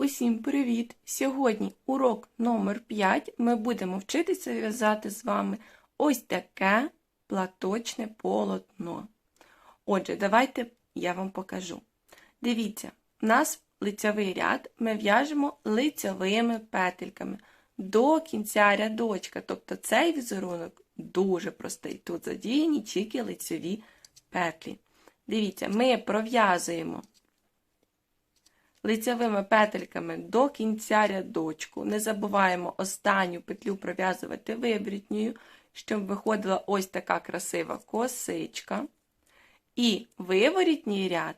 Усім привіт! Сьогодні урок номер 5 ми будемо вчитися в'язати з вами ось таке платочне полотно. Отже, давайте я вам покажу. Дивіться, у нас лицьовий ряд ми в'яжемо лицьовими петельками до кінця рядочка. Тобто цей візерунок дуже простий. Тут задіяні тільки лицьові петлі. Дивіться, ми пров'язуємо лицевими петельками до кінця рядочку. Не забуваємо останню петлю пров'язувати вибрітньою, щоб виходила ось така красива косичка. І виворітній ряд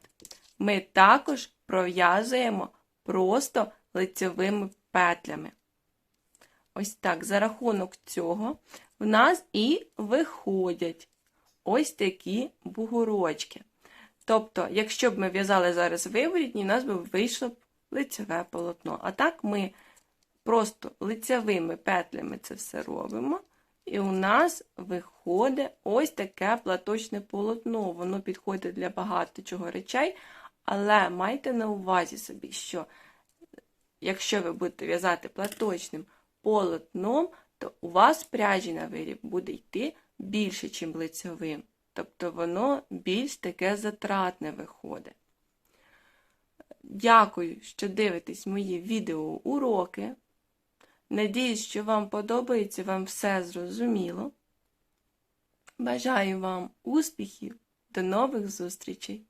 ми також пров'язуємо просто лицевими петлями. Ось так, за рахунок цього в нас і виходять ось такі бугорочки. Тобто, якщо б ми в'язали зараз виворітні, у нас би вийшло б лицеве полотно. А так ми просто лицевими петлями це все робимо. І у нас виходить ось таке платочне полотно. Воно підходить для багато чого речей, але майте на увазі собі, що якщо ви будете в'язати платочним полотном, то у вас пряжі на виріб буде йти більше, ніж лицевим. Тобто воно більш таке затратне виходить. Дякую, що дивитесь мої відеоуроки. Надіюсь, що вам подобається, вам все зрозуміло. Бажаю вам успіхів, до нових зустрічей!